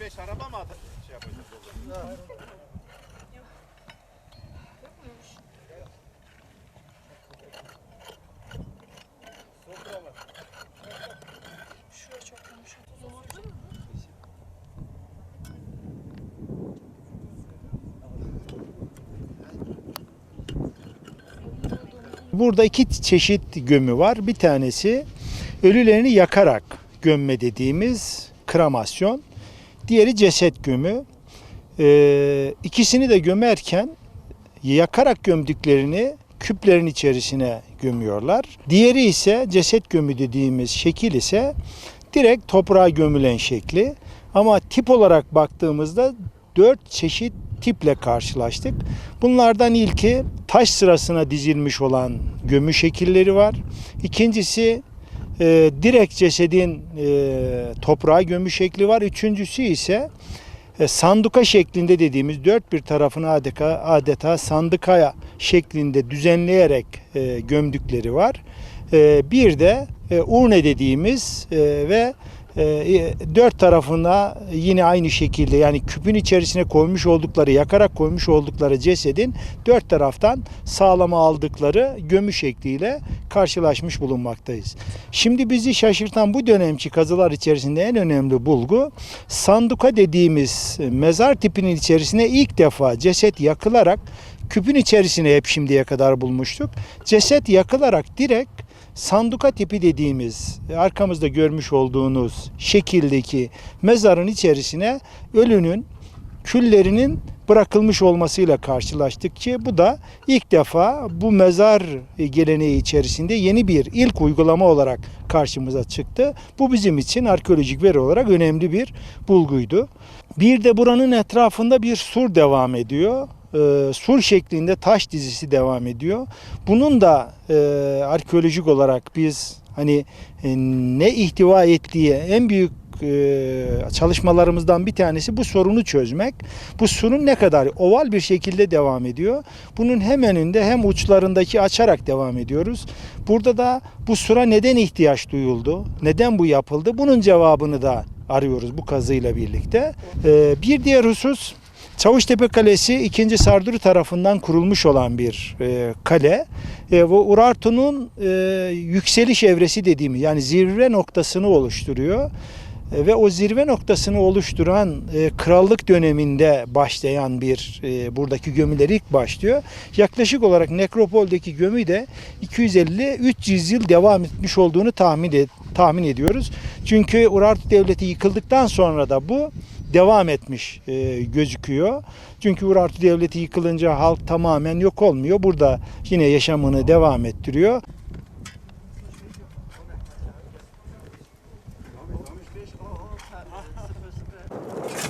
5 araba mı at- şey zaman? Şuraya. Burada iki çeşit gömü var. Bir tanesi ölülerini yakarak gömme dediğimiz kremasyon. Diğeri ceset gömü. Ee, ikisini de gömerken yakarak gömdüklerini küplerin içerisine gömüyorlar. Diğeri ise ceset gömü dediğimiz şekil ise direkt toprağa gömülen şekli. Ama tip olarak baktığımızda dört çeşit tiple karşılaştık. Bunlardan ilki taş sırasına dizilmiş olan gömü şekilleri var. İkincisi e, direkt cesedin e, toprağa gömü şekli var. Üçüncüsü ise e, sanduka şeklinde dediğimiz dört bir tarafını adeta, adeta sandıkaya şeklinde düzenleyerek e, gömdükleri var. E, bir de e, urne dediğimiz e, ve e, dört tarafına yine aynı şekilde yani küpün içerisine koymuş oldukları yakarak koymuş oldukları cesedin dört taraftan sağlama aldıkları gömü şekliyle karşılaşmış bulunmaktayız. Şimdi bizi şaşırtan bu dönemki kazılar içerisinde en önemli bulgu sanduka dediğimiz mezar tipinin içerisine ilk defa ceset yakılarak küpün içerisine hep şimdiye kadar bulmuştuk. Ceset yakılarak direkt sanduka tipi dediğimiz arkamızda görmüş olduğunuz şekildeki mezarın içerisine ölünün küllerinin bırakılmış olmasıyla karşılaştık ki bu da ilk defa bu mezar geleneği içerisinde yeni bir ilk uygulama olarak karşımıza çıktı. Bu bizim için arkeolojik veri olarak önemli bir bulguydu. Bir de buranın etrafında bir sur devam ediyor. Ee, sur şeklinde taş dizisi devam ediyor. Bunun da e, arkeolojik olarak biz hani e, ne ihtiva ettiği en büyük e, çalışmalarımızdan bir tanesi bu sorunu çözmek. Bu sorun ne kadar oval bir şekilde devam ediyor. Bunun hem önünde hem uçlarındaki açarak devam ediyoruz. Burada da bu sura neden ihtiyaç duyuldu? Neden bu yapıldı? Bunun cevabını da arıyoruz bu kazıyla birlikte. E, bir diğer husus Çavuştepe Kalesi 2. Sarduru tarafından kurulmuş olan bir e, kale. E, bu Urartu'nun e, yükseliş evresi dediğimiz yani zirve noktasını oluşturuyor. E, ve o zirve noktasını oluşturan e, krallık döneminde başlayan bir e, buradaki gömüler ilk başlıyor. Yaklaşık olarak nekropoldeki gömü de 250-300 yıl devam etmiş olduğunu tahmin et, tahmin ediyoruz. Çünkü Urartu devleti yıkıldıktan sonra da bu devam etmiş e, gözüküyor. Çünkü Urartu devleti yıkılınca halk tamamen yok olmuyor. Burada yine yaşamını devam ettiriyor. Tabii. Sıfır sıfır.